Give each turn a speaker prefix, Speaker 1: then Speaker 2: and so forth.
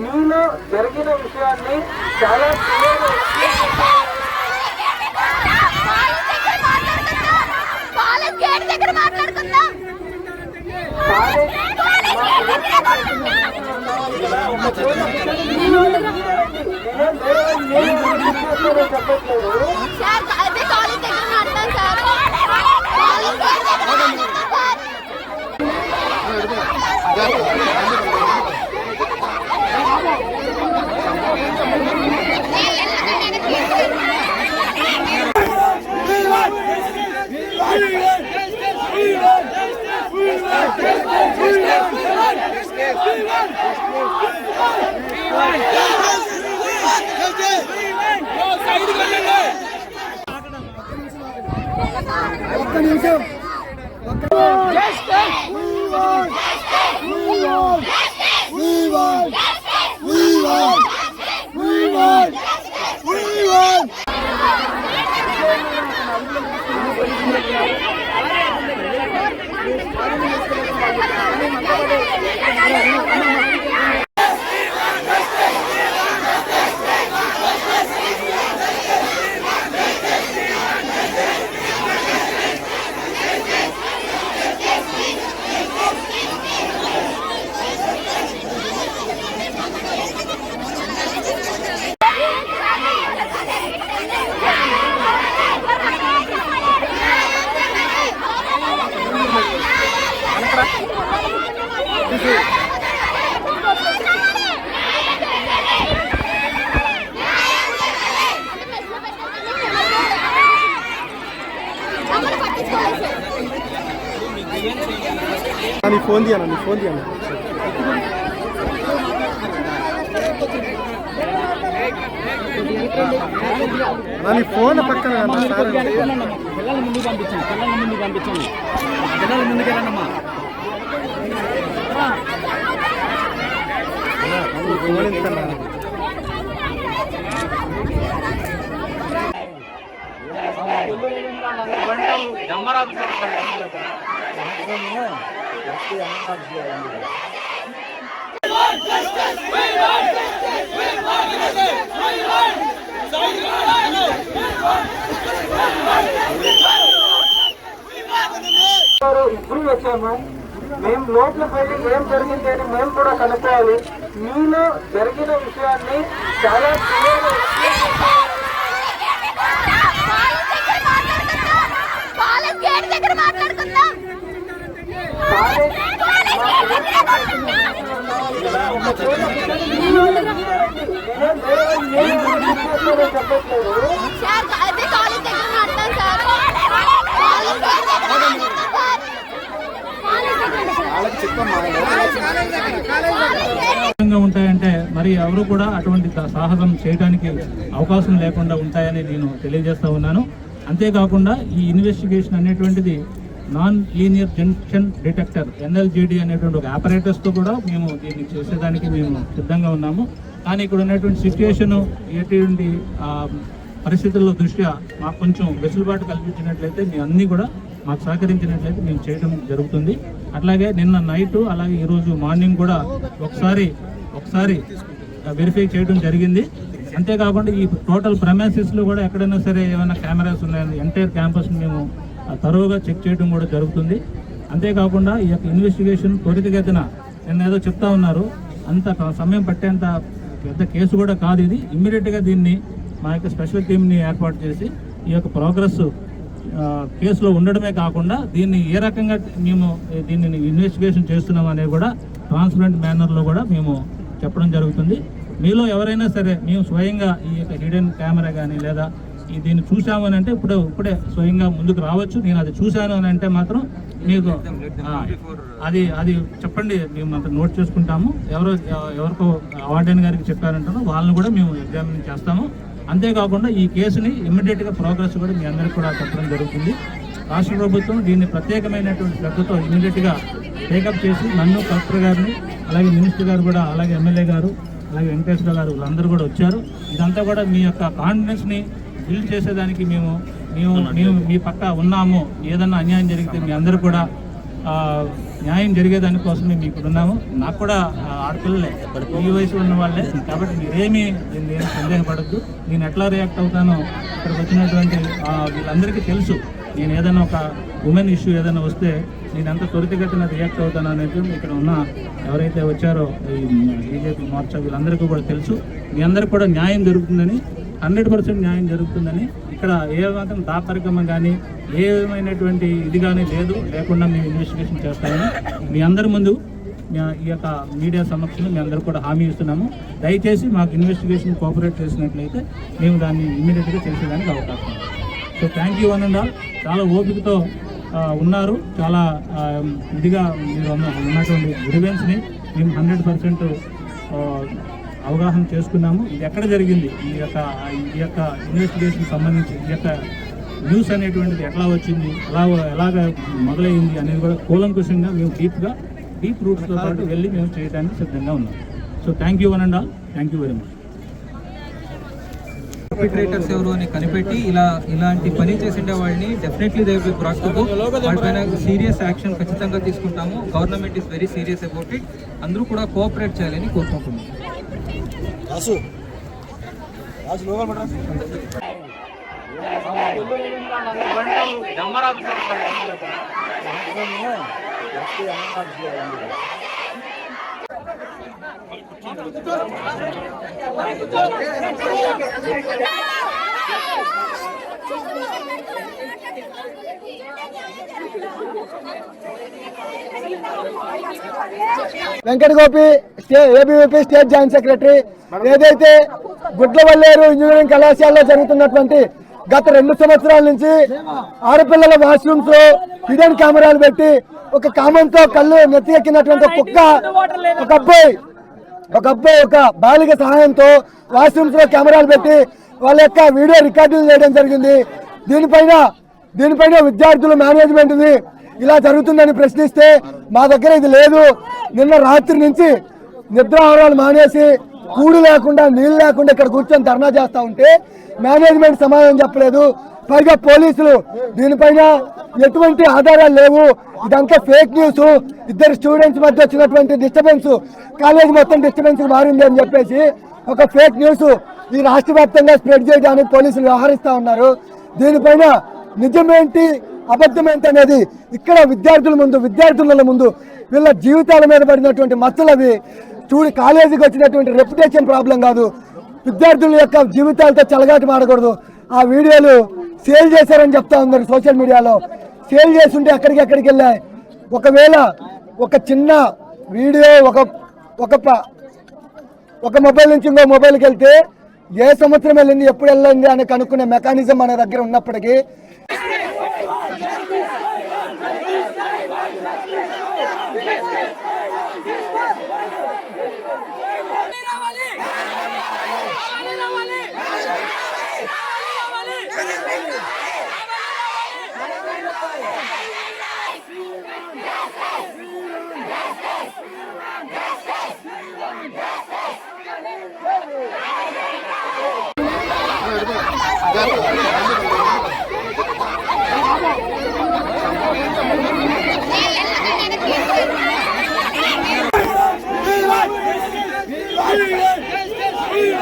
Speaker 1: మీలో జరిగిన విషయాన్ని చాలా చెప్పట్లేదు.
Speaker 2: మమ్మల్ని
Speaker 3: ఫోన్ నీ ఫోన్ తీయనా నా ఫోన్ పక్కన
Speaker 4: పిల్లల ముందు పంపించండి పిల్లల ముందు పంపించండి పిల్లల ముందుకు వెళ్ళండమ్మా
Speaker 1: గారు ఇద్దరు వచ్చాము మేము లోపల పోయి ఏం జరిగింది అని మేము కూడా కనుక్కోవాలి. మీలో జరిగిన విషయాన్ని చాలా క్లియర్గా
Speaker 2: కాలేజ్ గేట్ దగ్గర మాట్లాడుకుందాం
Speaker 1: కాలేజ్ నేనేం వేరే నేను చేస్తానో చెప్పట్లేదు
Speaker 2: సార్ అదే కాలేజ్ దగ్గర మాట్లాడతాం సార్ కాలేజ్ గేట్ దగ్గర మాట్లాడతాం సార్
Speaker 5: విధంగా ఉంటాయంటే మరి ఎవరు కూడా అటువంటి సాహసం చేయడానికి అవకాశం లేకుండా ఉంటాయని నేను తెలియజేస్తా ఉన్నాను. అంతేకాకుండా ఈ ఇన్వెస్టిగేషన్ అనేటువంటిది non linear junction detector NLJD అనేటువంటి ఒక ఆపరేటర్స్తో కూడా మేము దీన్ని చేసేదానికి మేము సిద్ధంగా ఉన్నాము. కానీ ఇక్కడ ఉన్నటువంటి సిచ్యుయేషన్ ఎటువంటి పరిస్థితుల దృష్ట్యా మాకు కొంచెం వెసులుబాటు కల్పించినట్లయితే మీ అన్నీ కూడా మాకు సహకరించినట్లయితే మేము చేయడం జరుగుతుంది. అట్లాగే నిన్న నైట్ అలాగే ఈరోజు మార్నింగ్ కూడా ఒకసారి ఒకసారి వెరిఫై చేయడం జరిగింది. అంతేకాకుండా ఈ టోటల్లో కూడా ఎక్కడైనా సరే ఏమైనా కెమెరాస్ ఉన్నాయని ఎంటైర్ క్యాంపస్ మేము తరువుగా చెక్ చేయడం కూడా జరుగుతుంది. అంతేకాకుండా ఈ యొక్క ఇన్వెస్టిగేషన్ త్వరితగతిన నిన్న ఏదో చెప్తా ఉన్నారు. అంత సమయం పట్టేంత పెద్ద కేసు కూడా కాదు ఇది. ఇమ్మీడియట్గా దీన్ని మా యొక్క స్పెషల్ టీంని ఏర్పాటు చేసి ఈ యొక్క ప్రోగ్రెస్ కేసులో ఉండడమే కాకుండా దీన్ని ఏ రకంగా మేము దీన్ని ఇన్వెస్టిగేషన్ చేస్తున్నాం అనేది కూడా ట్రాన్స్పరెంట్ మేనర్లో కూడా మేము చెప్పడం జరుగుతుంది. మీలో ఎవరైనా సరే మేము స్వయంగా ఈ యొక్క హిడెన్ కెమెరా కానీ లేదా దీన్ని చూసాము అని అంటే ఇప్పుడే ఇప్పుడే స్వయంగా ముందుకు రావచ్చు. నేను అది చూశాను అని అంటే మాత్రం మీకు అది అది చెప్పండి. మేము అంత నోట్ చేసుకుంటాము. ఎవరో ఎవరికో అవార్డెన్ గారికి చెప్పారంటారో వాళ్ళని కూడా మేము ఎగ్జామిన్ చేస్తాము. అంతేకాకుండా ఈ కేసుని ఇమ్మీడియట్గా ప్రోగ్రెస్ కూడా మీ అందరికీ కూడా చెప్పడం జరుగుతుంది. రాష్ట్ర ప్రభుత్వం దీన్ని ప్రత్యేకమైనటువంటి శ్రద్ధతో ఇమ్మీడియట్గా టేకప్ చేసి నన్ను కలెక్టర్ గారిని అలాగే మినిస్టర్ గారు కూడా అలాగే ఎమ్మెల్యే గారు అలాగే వెంకటేశ్వర గారు వీళ్ళందరూ కూడా వచ్చారు. ఇదంతా కూడా మీ యొక్క కాన్ఫిడెన్స్ని బిల్డ్ చేసేదానికి మేము మేము మేము మీ పక్క ఉన్నాము. ఏదన్నా అన్యాయం జరిగితే మీ అందరూ కూడా న్యాయం న్యాయం జరిగేదానికోసమే మీకు ఇక్కడ ఉన్నాము. నాకు కూడా ఆడపిల్లలే. ఈ వయసు ఉన్న వాళ్ళే. కాబట్టి మీరేమీ దీన్ని సందేహపడద్దు. నేను ఎట్లా రియాక్ట్ అవుతానో ఇక్కడికి వచ్చినటువంటి వీళ్ళందరికీ తెలుసు. నేను ఏదైనా ఒక ఉమెన్ ఇష్యూ ఏదైనా వస్తే నేను ఎంత త్వరితగతిన రియాక్ట్ అవుతాను అనేది ఇక్కడ ఉన్న ఎవరైతే వచ్చారో ఈ బీజేపీ మోర్చా వీళ్ళందరికీ కూడా తెలుసు. మీ అందరికీ కూడా న్యాయం జరుగుతుందని హండ్రెడ్ పర్సెంట్ న్యాయం జరుగుతుందని ఇక్కడ ఏ మాత్రం తాపరికమం కానీ ఏ విధమైనటువంటి ఇది కానీ లేదు. లేకుండా మేము ఇన్వెస్టిగేషన్ చేస్తామని మీ అందరి ముందు ఈ యొక్క మీడియా సమక్షంలో మీ అందరూ కూడా హామీ ఇస్తున్నాము. దయచేసి మాకు ఇన్వెస్టిగేషన్ కోఆపరేట్ చేసినట్లయితే మేము దాన్ని ఇమీడియట్గా చేసేదానికి అవకాశం so thank you one and all చాలా ఓపికతో ఉన్నారు. చాలా ఇదిగా మీరు ఉన్నటువంటి గ్రివెన్స్ని మేము హండ్రెడ్ పర్సెంట్ అవగాహన చేసుకున్నాము. ఇది ఎక్కడ జరిగింది? ఈ యొక్క ఈ యొక్క ఇన్వెస్టిగేషన్ సంబంధించి ఈ యొక్క న్యూస్ అనేటువంటిది ఎట్లా వచ్చింది? ఎలా ఎలాగ మొదలైంది అనేది కూడా కూలంకుషంగా మేము డీప్గా డీప్ రూట్స్తో పాటు వెళ్ళి మేము చేయడానికి సిద్ధంగా ఉన్నాం. So thank you one and all thank you very much
Speaker 6: perpetrators ఎవరు అని కనిపెట్టి ఇలా ఇలాంటి పని చేసిండే వాళ్ళని డెఫినెట్లీ దే బి బ్రాట్ వాళ్ళపైన సీరియస్ యాక్షన్ ఖచ్చితంగా తీసుకుంటాము. Government is very serious about it అందరూ కూడా కోఆపరేట్ చేయాలని కోరుకుంటున్నాం
Speaker 7: వెంకట గోపి స్టే ఏబీవీపీ స్టేట్ జాయింట్ సెక్రటరీ. ఏదైతే గుడ్లవల్లేరు ఇంజనీరింగ్ కళాశాలలో జరుగుతున్నటువంటి గత రెండు సంవత్సరాల నుంచి ఆడపిల్లల వాష్రూమ్స్లో హిడెన్ కెమెరాలు పెట్టి ఒక కామంతో కళ్ళు నెత్తికెక్కినటువంటి కుక్క ఒక అబ్బాయి ఒక అబ్బాయి ఒక బాలిక సహాయంతో వాష్రూమ్స్లో కెమెరాలు పెట్టి వాళ్ళ యొక్క వీడియో రికార్డులు చేయడం జరిగింది. దీనిపైన దీనిపైన విద్యార్థులు మేనేజ్మెంట్ది ఇలా జరుగుతుందని ప్రశ్నిస్తే మా దగ్గర ఇది లేదు. నిన్న రాత్రి నుంచి నిద్రాహారాలు మానేసి కూడు లేకుండా నీళ్ళు లేకుండా ఇక్కడ కూర్చొని ధర్నా చేస్తా ఉంటే మేనేజ్మెంట్ సమాధానం చెప్పలేదు. పైగా పోలీసులు దీనిపైన ఎటువంటి ఆధారాలు లేవు. ఇదంతా ఫేక్ న్యూస్ ఇద్దరు స్టూడెంట్స్ మధ్య వచ్చినటువంటి డిస్టర్బెన్స్ కాలేజ్ మొత్తం డిస్టర్బెన్స్ మారింది అని చెప్పేసి ఒక ఫేక్ న్యూస్ ఈ రాష్ట్ర వ్యాప్తంగా స్ప్రెడ్ చేయడానికి పోలీసులు వ్యవహరిస్తా ఉన్నారు. దీనిపైన నిజమేంటి అబద్ధమేంటి అనేది ఇక్కడ విద్యార్థుల ముందు విద్యార్థుల ముందు వీళ్ళ జీవితాల మీద పడినటువంటి మచ్చలు అవి చూడి కాలేజీకి వచ్చినటువంటి రెప్యుటేషన్ ప్రాబ్లం కాదు. విద్యార్థుల యొక్క జీవితాలతో చెలగాటి మాడకూడదు ఆ వీడియోలు సేల్ చేశారని చెప్తా ఉన్నారు సోషల్ మీడియాలో. సేల్ చేస్తుంటే అక్కడికి ఎక్కడికి వెళ్ళాయి? ఒకవేళ ఒక చిన్న వీడియో ఒక ఒక ఒక మొబైల్ నుంచి ఇంకో మొబైల్కి వెళ్తే ఏ సంవత్సరం వెళ్ళింది ఎప్పుడు వెళ్ళింది అని కనుక్కునే మెకానిజం మన దగ్గర ఉన్నప్పటికీ
Speaker 3: なるほど。